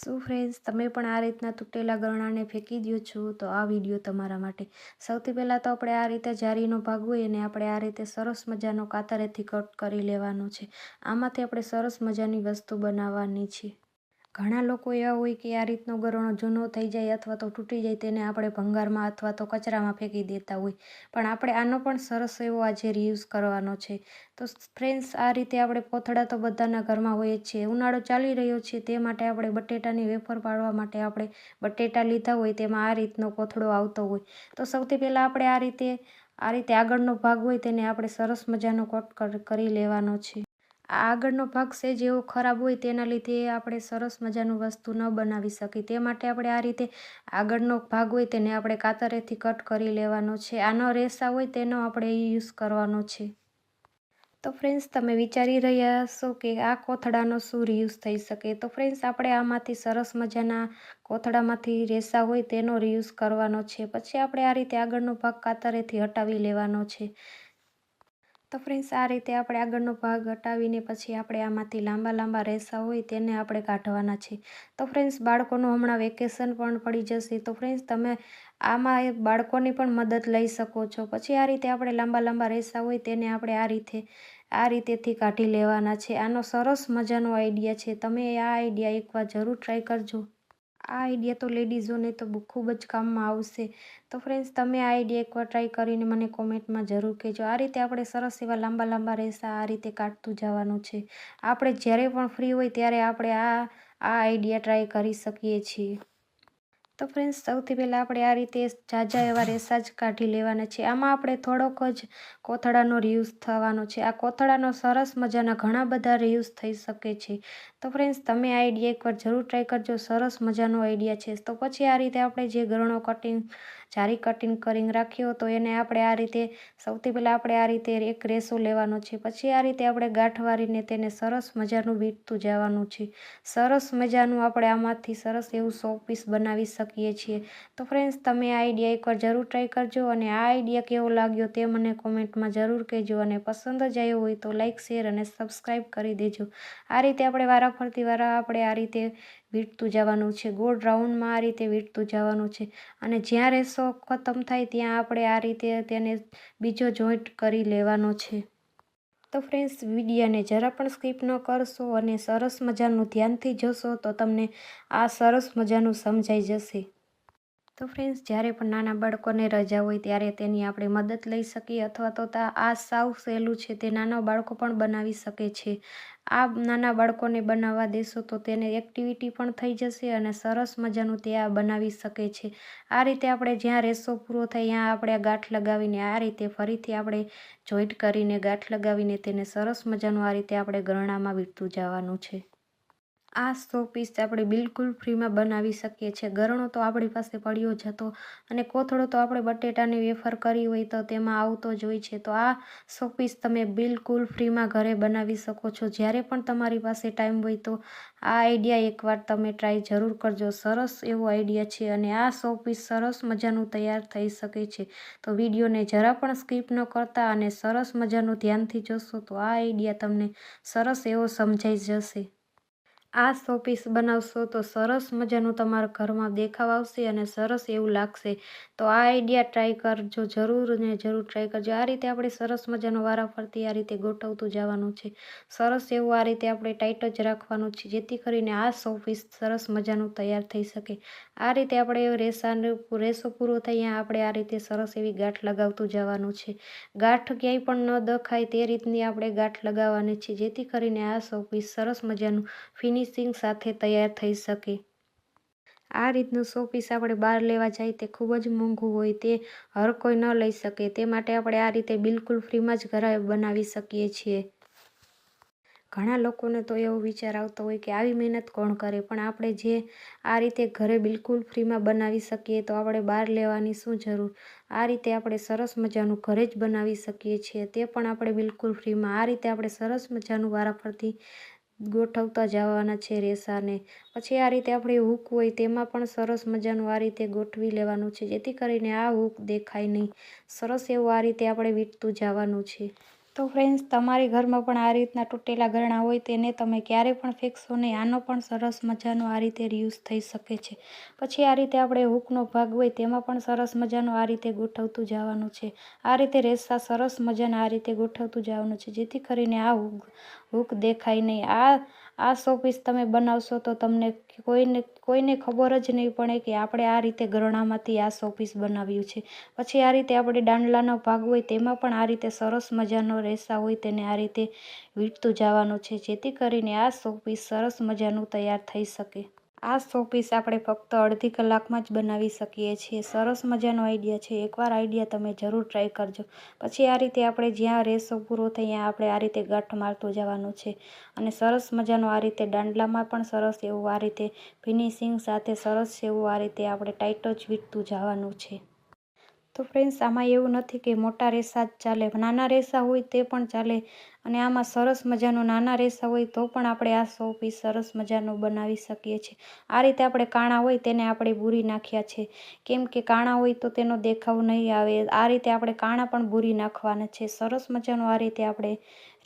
શું ફ્રેન્ડ્સ તમે પણ આ રીતના તૂટેલા ગરણાને ફેંકી દો છો તો આ વીડિયો તમારા માટે. સૌથી પહેલાં તો આપણે આ રીતે જારીનો ભાગ હોય અને આપણે આ રીતે સરસ મજાનો કાતરેથી કટ કરી લેવાનો છે. આમાંથી આપણે સરસ મજાની વસ્તુ બનાવવાની છે. ઘણા લોકો એવા હોય કે આ રીતનો ગરણો જૂનો થઈ જાય અથવા તો તૂટી જાય તેને આપણે ભંગારમાં અથવા તો કચરામાં ફેંકી દેતા હોય. પણ આપણે આનો પણ સરસ એવો આજે રીયુઝ કરવાનો છે. તો ફ્રેન્ડ્સ આ રીતે આપણે કોથળા તો બધાના ઘરમાં હોય જ છે. ઉનાળો ચાલી રહ્યો છે તે માટે આપણે બટેટાની વેફર પાડવા માટે આપણે બટેટા લીધા હોય તેમાં આ રીતનો કોથળો આવતો હોય. તો સૌથી પહેલાં આપણે આ રીતે આ રીતે આગળનો ભાગ હોય તેને આપણે સરસ મજાનો કટ કરી લેવાનો છે. આગળનો ભાગ સેજ એવો ખરાબ હોય તેના લીધે આપણે સરસ મજાનું વસ્તુ ન બનાવી શકીએ. તે માટે આપણે આ રીતે આગળનો ભાગ હોય તેને આપણે કાતરેથી કટ કરી લેવાનો છે. આનો રેસા હોય તેનો આપણે યુઝ કરવાનો છે. તો ફ્રેન્ડ્સ તમે વિચારી રહ્યા હશો કે આ કોથળાનો શું રિયુઝ થઈ શકે? તો ફ્રેન્ડ્સ આપણે આમાંથી સરસ મજાના કોથળામાંથી રેસા હોય તેનો રિયુઝ કરવાનો છે. પછી આપણે આ રીતે આગળનો ભાગ કાતરેથી હટાવી લેવાનો છે. તો ફ્રેન્ડ્સ આ રીતે આપણે આગળનો ભાગ હટાવીને પછી આપણે આમાંથી લાંબા લાંબા રેસા હોય તેને આપણે કાઢવાના છે. તો ફ્રેન્ડ્સ બાળકોનું હમણાં વેકેશન પણ પડી જશે. તો ફ્રેન્ડ્સ તમે આમાં બાળકોની પણ મદદ લઈ શકો છો. પછી આ રીતે આપણે લાંબા લાંબા રેસા હોય તેને આપણે આ રીતે, આ રીતેથી કાઢી લેવાના છે. આનો સરસ મજાનો આઈડિયા છે. તમે આ આઈડિયા એકવાર જરૂર ટ્રાય કરજો. આ આઈડિયા તો લેડીઝોને તો ખૂબ જ કામમાં આવશે. તો ફ્રેન્ડ્સ તમે આ આઈડિયા એકવાર ટ્રાય કરીને મને કોમેન્ટમાં જરૂર કહેજો. આ રીતે આપણે સરસ એવા લાંબા લાંબા રેસા આ રીતે કાઢતું જવાનું છે. આપણે જ્યારે પણ ફ્રી હોય ત્યારે આપણે આ આ આઈડિયા ટ્રાય કરી શકીએ છીએ. તો ફ્રેન્ડ્સ સૌથી પહેલાં આપણે આ રીતે ઝાઝા એવા રેસા જ કાઢી લેવાના છે. આમાં આપણે થોડોક જ કોથળાનો રિયુઝ થવાનો છે. આ કોથળાનો સરસ મજાના ઘણા બધા રિયુઝ થઈ શકે છે. તો ફ્રેન્ડ્સ તમે આ આઈડિયા એકવાર જરૂર ટ્રાય કરજો. સરસ મજાનો આઈડિયા છે. તો પછી આ રીતે આપણે જે ગરણો કટિંગ જારી કટિંગ કરીને રાખ્યો તો એને આપણે આ રીતે, સૌથી પહેલાં આપણે આ રીતે એક રેસો લેવાનો છે. પછી આ રીતે આપણે ગાંઠ વારીને તેને સરસ મજાનું વીટતું જવાનું છે. સરસ મજાનું આપણે આમાંથી સરસ એવું સો પીસ બનાવી શકીએ છીએ. તો ફ્રેન્ડ્સ તમે આ આઈડિયા એકવાર જરૂર ટ્રાય કરજો અને આ આઈડિયા કેવો લાગ્યો તે મને કોમેન્ટમાં જરૂર કહેજો અને પસંદ જ આવ્યો હોય તો લાઇક શેર અને સબસ્ક્રાઈબ કરી દેજો. આ રીતે આપણે વારા ફરતી વારા આપણે આ રીતે વીટતું જવાનું છે. ગોળ રાઉન્ડમાં આ રીતે વીટતું જવાનું છે. અને જ્યાં રેસો ખતમ થાય ત્યાં આપણે આ રીતે તેને બીજો જોઈન્ટ કરી લેવાનો છે. તો ફ્રેન્ડ્સ, વિડીયાને જરા પણ સ્કીપ ન કરશો અને સરસ મજાનું ધ્યાનથી જોશો તો તમને આ સરસ મજાનું સમજાઈ જશે. તો ફ્રેન્ડ્સ જ્યારે પણ નાના બાળકોને રજા હોય ત્યારે તેની આપણે મદદ લઈ શકીએ અથવા તો આ સાવ સહેલું છે તે નાના બાળકો પણ બનાવી શકે છે. આ નાના બાળકોને બનાવવા દેશો તો તેને એક્ટિવિટી પણ થઈ જશે અને સરસ મજાનું તે આ બનાવી શકે છે. આ રીતે આપણે જ્યાં રેસો પૂરો થાય ત્યાં આપણે ગાંઠ લગાવીને આ રીતે ફરીથી આપણે જોઈન્ટ કરીને ગાંઠ લગાવીને તેને સરસ મજાનું આ રીતે આપણે ગરણામાં વીટતું જવાનું છે. આ સો પીસ આપણે બિલકુલ ફ્રીમાં બનાવી શકીએ છીએ. ગરણો તો આપણી પાસે પડ્યો જ હતો અને કોથળો તો આપણે બટેટાની વેફર કરી હોય તો તેમાં આવતો જ હોય છે. તો આ સો પીસ તમે બિલકુલ ફ્રીમાં ઘરે બનાવી શકો છો. જ્યારે પણ તમારી પાસે ટાઈમ હોય તો આ આઈડિયા એકવાર તમે ટ્રાય જરૂર કરજો. સરસ એવો આઈડિયા છે અને આ સો પીસ સરસ મજાનું તૈયાર થઈ શકે છે. તો વિડીયોને જરા પણ સ્કીપ ન કરતા અને સરસ મજાનું ધ્યાનથી જોશો તો આ આઈડિયા તમને સરસ એવો સમજાઈ જશે. આ શોપીસ બનાવશો તો સરસ મજાનું તમારા ઘરમાં દેખાવ આવશે અને સરસ એવું લાગશે. તો આ આઈડિયા ટ્રાય કરજો જરૂર ને જરૂર ટ્રાય કરજો. આ રીતે આપણે સરસ મજાનો વારાફરતી આ રીતે ગોઠવતું જવાનું છે. સરસ એવું આ રીતે આપણે ટાઈટ જ રાખવાનું છે, જેથી કરીને આ શોપીસ સરસ મજાનું તૈયાર થઈ શકે. આ રીતે આપણે રેસાનો રેસો પૂરો થઈએ આપણે આ રીતે સરસ એવી ગાંઠ લગાવતું જવાનું છે. ગાંઠ ક્યાંય પણ ન દખાય તે રીતની આપણે ગાંઠ લગાવવાની છે, જેથી કરીને આ શોપીસ સરસ મજાનું ફિનિશ ફિનિશિંગ સાથે તૈયાર થઈ શકે. આ રીતનું શોપીસ આપણે બહાર લેવા જાય તે ખૂબ જ મોંઘું હોય તે હર કોઈ ન લઈ શકે. તે માટે આપણે આ રીતે બિલકુલ ફ્રીમાં જ ઘરે બનાવી શકીએ છીએ. ઘણા લોકોને તો એવો વિચાર આવતો હોય કે આવી મહેનત કોણ કરે? પણ આપણે જે આ રીતે ઘરે બિલકુલ ફ્રીમાં બનાવી શકીએ તો આપણે બહાર લેવાની શું જરૂર? આ રીતે આપણે સરસ મજાનું ઘરે જ બનાવી શકીએ છીએ. તે પણ આપણે બિલકુલ ફ્રીમાં. આ રીતે આપણે સરસ મજાનું વારાફરતી ગોઠવતા જવાના છે રેસાને. પછી આ રીતે આપણે હૂક હોય તેમાં પણ સરસ મજાનું આ રીતે ગોઠવી લેવાનું છે, જેથી કરીને આ હૂક દેખાય નહીં. સરસ એવું આ રીતે આપણે વીટતું જવાનું છે. તો ફ્રેન્ડ્સ તમારી ઘરમાં પણ આ રીતના તૂટેલા ગરણા હોય તેને તમે ક્યારે પણ ફેંકશો નહીં. આનો પણ સરસ મજાનો આ રીતે રીયુઝ થઈ શકે છે. પછી આ રીતે આપણે હૂકનો ભાગ હોય તેમાં પણ સરસ મજાનો આ રીતે ગોઠવતું જવાનું છે. આ રીતે રેસા સરસ મજાના આ રીતે ગોઠવતું જવાનું છે, જેથી કરીને આ હૂક હૂક દેખાય નહીં. આ આ શોપીસ તમે બનાવશો તો તમને કોઈને કોઈને ખબર જ નહીં પડે કે આપણે આ રીતે ગરણામાંથી આ શોપીસ બનાવ્યું છે. પછી આ રીતે આપણે દાંડલાનો ભાગ હોય તેમાં પણ આ રીતે સરસ મજાનો રેસા હોય તેને આ રીતે વીંટતું જવાનું છે, જેથી કરીને આ શોપીસ સરસ મજાનું તૈયાર થઈ શકે. આ શોપીસ આપણે ફક્ત અડધી કલાકમાં જ બનાવી શકીએ છીએ. સરસ મજાનો આઈડિયા છે. એકવાર આઈડિયા તમે જરૂર ટ્રાય કરજો. પછી આ રીતે આપણે જ્યાં રેસો પૂરો થાય ત્યાં આપણે આ રીતે ગાંઠ મારતું જવાનું છે. અને સરસ મજાનો આ રીતે દાંડલામાં પણ સરસ એવું આ રીતે ફિનિશિંગ સાથે સરસ એવું આ રીતે આપણે ટાઈટ વીંટતું જવાનું છે. તો ફ્રેન્ડ્સ આમાં એવું નથી કે મોટા રેસા જ ચાલે. નાના રેસા હોય તે પણ ચાલે. અને આમાં સરસ મજાનું નાના રેસા હોય તો પણ આપણે આ સો પીસ સરસ મજાનું બનાવી શકીએ છીએ. આ રીતે આપણે કાણા હોય તેને આપણે ભૂરી નાખ્યા છે. કેમ કે કાણા હોય તો તેનો દેખાવ નહીં આવે. આ રીતે આપણે કાણા પણ ભૂરી નાખવાના છે. સરસ મજાનું આ રીતે આપણે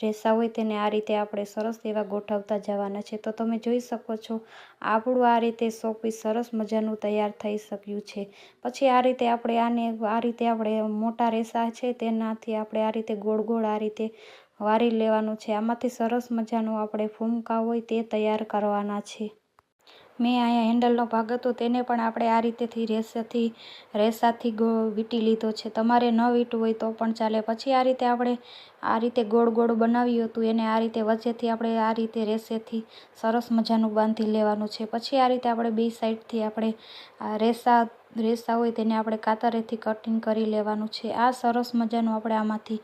રેસા હોય તેને આ રીતે આપણે સરસ એવા ગોઠવતા જવાના છે. તો તમે જોઈ શકો છો, આપણું આ રીતે સો પીસ સરસ મજાનું તૈયાર થઈ શક્યું છે. પછી આ રીતે આપણે આને આ રીતે આપણે મોટા રેસા છે તેનાથી આપણે આ રીતે ગોળ ગોળ આ રીતે વારી લેવાનું છે. આમાંથી સરસ મજાનું આપણે ફૂમકા હોય તે તૈયાર કરવાના છે. મેં અહીંયા હેન્ડલનો ભાગ હતો, તેને પણ આપણે આ રીતેથી રેસાથી રેસાથી ગો, વીંટી લીધો છે. તમારે ન વીંટવું હોય તો પણ ચાલે. પછી આ રીતે આપણે આ રીતે ગોળ ગોળ બનાવ્યું હતું, એને આ રીતે વચ્ચેથી આપણે આ રીતે રેસેથી સરસ મજાનું બાંધી લેવાનું છે. પછી આ રીતે આપણે બે સાઈડથી આપણે આ રેસા રેસા હોય તેને આપણે કાતરેથી કટિંગ કરી લેવાનું છે. આ સરસ મજાનું આપણે આમાંથી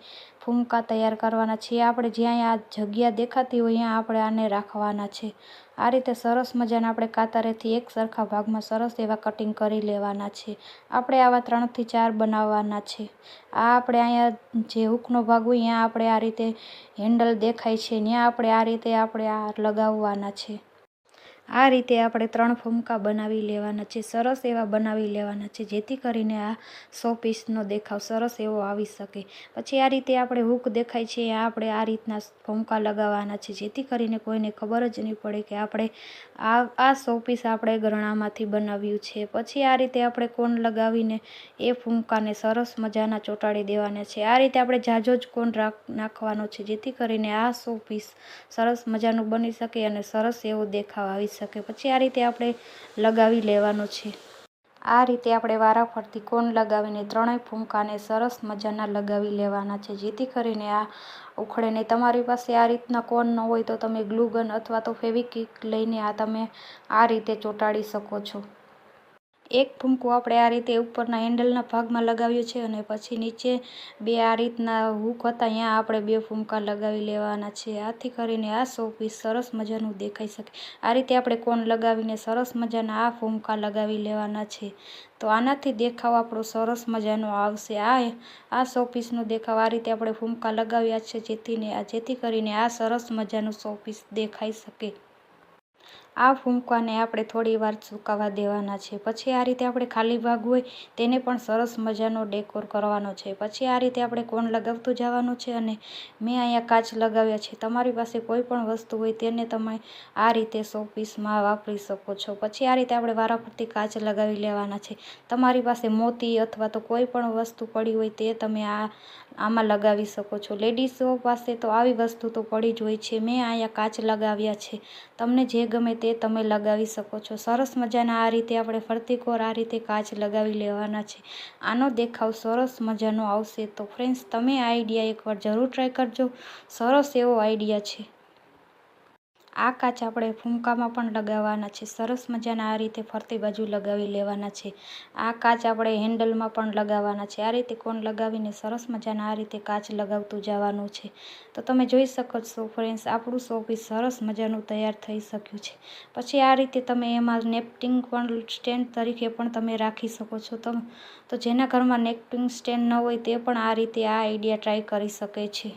ફૂમકા તૈયાર કરવાના છીએ. આપણે જ્યાં આ જગ્યા દેખાતી હોય, ત્યાં આપણે આને રાખવાના છે. આ રીતે સરસ મજાના આપણે કાતરેથી એક સરખા ભાગમાં સરસ એવા કટિંગ કરી લેવાના છે. આપણે આવા ત્રણથી ચાર બનાવવાના છે. આ આપણે અહીંયા જે હૂકનો ભાગ હોય, ત્યાં આપણે આ રીતે હેન્ડલ દેખાય છે. ત્યાં આપણે આ રીતે આપણે આ લગાવવાના છે. આ રીતે આપણે ત્રણ ફૂમકા બનાવી લેવાના છે, સરસ એવા બનાવી લેવાના છે, જેથી કરીને આ સો પીસનો દેખાવ સરસ એવો આવી શકે. પછી આ રીતે આપણે હૂક દેખાય છે આપણે આ રીતના ફૂમકા લગાવવાના છે, જેથી કરીને કોઈને ખબર જ નહીં પડે કે આપણે આ આ સો પીસ આપણે ગરણામાંથી બનાવ્યું છે. પછી આ રીતે આપણે કોન લગાવીને એ ફૂમકાને સરસ મજાના ચોંટાડી દેવાના છે. આ રીતે આપણે જાજો જ કોન નાખવાનો છે, જેથી કરીને આ સો પીસ સરસ મજાનું બની શકે અને સરસ એવો દેખાવ આવી શકે શકે. પછી આ રીતે આપણે લગાવી લેવાનું છે. આ રીતે આપણે વારાફરતી કોન લગાવીને ત્રણેય ફૂમકાને સરસ મજાના લગાવી લેવાના છે. જેથી કરીને આ ઉખડેને તમારી પાસે આ રીતના કોન ન હોય તો તમે ગ્લુગન અથવા તો ફેવિકિક લઈને આ તમે આ રીતે ચોંટાડી શકો છો. એક ફૂમકું આપણે આ રીતે ઉપરના હેન્ડલના ભાગમાં લગાવ્યું છે અને પછી નીચે બે આ રીતના હૂક હતા, અહીંયા આપણે બે ફૂમકા લગાવી લેવાના છે. આથી કરીને આ શોપીસ સરસ મજાનું દેખાઈ શકે. આ રીતે આપણે કોન લગાવીને સરસ મજાના આ ફૂમકા લગાવી લેવાના છે. તો આનાથી દેખાવ આપણો સરસ મજાનો આવશે. આ આ સો પીસનો દેખાવ આ રીતે આપણે ફૂમકા લગાવ્યા છે જેથીને જેથી કરીને આ સરસ મજાનું સો પીસ દેખાઈ શકે. આ ફૂંકવાને આપણે થોડી વાર સુકાવા દેવાના છે. પછી આ રીતે આપણે ખાલી ભાગ હોય તેને પણ સરસ મજાનો ડેકોર કરવાનો છે. પછી આ રીતે આપણે કોણ લગાવતું જવાનું છે અને મેં અહીંયા કાચ લગાવ્યા છે. તમારી પાસે કોઈ પણ વસ્તુ હોય તેને તમે આ રીતે સો પીસમાં વાપરી શકો છો. પછી આ રીતે આપણે વારાફરતી કાચ લગાવી લેવાના છે. તમારી પાસે મોતી અથવા તો કોઈ પણ વસ્તુ પડી હોય તે તમે આ આમાં લગાવી શકો છો. લેડીઝો પાસે તો આવી વસ્તુ તો પડી જ હોય છે. મેં અહીંયા કાચ લગાવ્યા છે. તમને જે ગમે તે તમે લગાવી શકો છો. સરસ મજાના આ રીતે આપણે ફરતી કોર આ રીતે કાચ લગાવી લેવાના છે. આનો દેખાવ સરસ મજાનો આવશે તો ફ્રેન્ડ્સ તમે આઈડિયા એકવાર જરૂર ટ્રાય કરજો. સરસ એવો આઈડિયા છે. આ કાચ આપણે ફૂમકામાં પણ લગાવવાના છે. સરસ મજાના આ રીતે ફરતી બાજુ લગાવી લેવાના છે. આ કાચ આપણે હેન્ડલમાં પણ લગાવવાના છે. આ રીતે કોન લગાવીને સરસ મજાના આ રીતે કાચ લગાવતું જવાનું છે. તો તમે જોઈ શકો છો ફ્રેન્ડ્સ, આપણું શોપીસ સરસ મજાનું તૈયાર થઈ શક્યું છે. પછી આ રીતે તમે એમાં નેપટિંગ પણ સ્ટેન્ડ તરીકે પણ તમે રાખી શકો છો તો જેના ઘરમાં નેપટિંગ સ્ટેન્ડ ન હોય તે પણ આ રીતે આ આઈડિયા ટ્રાય કરી શકે છે.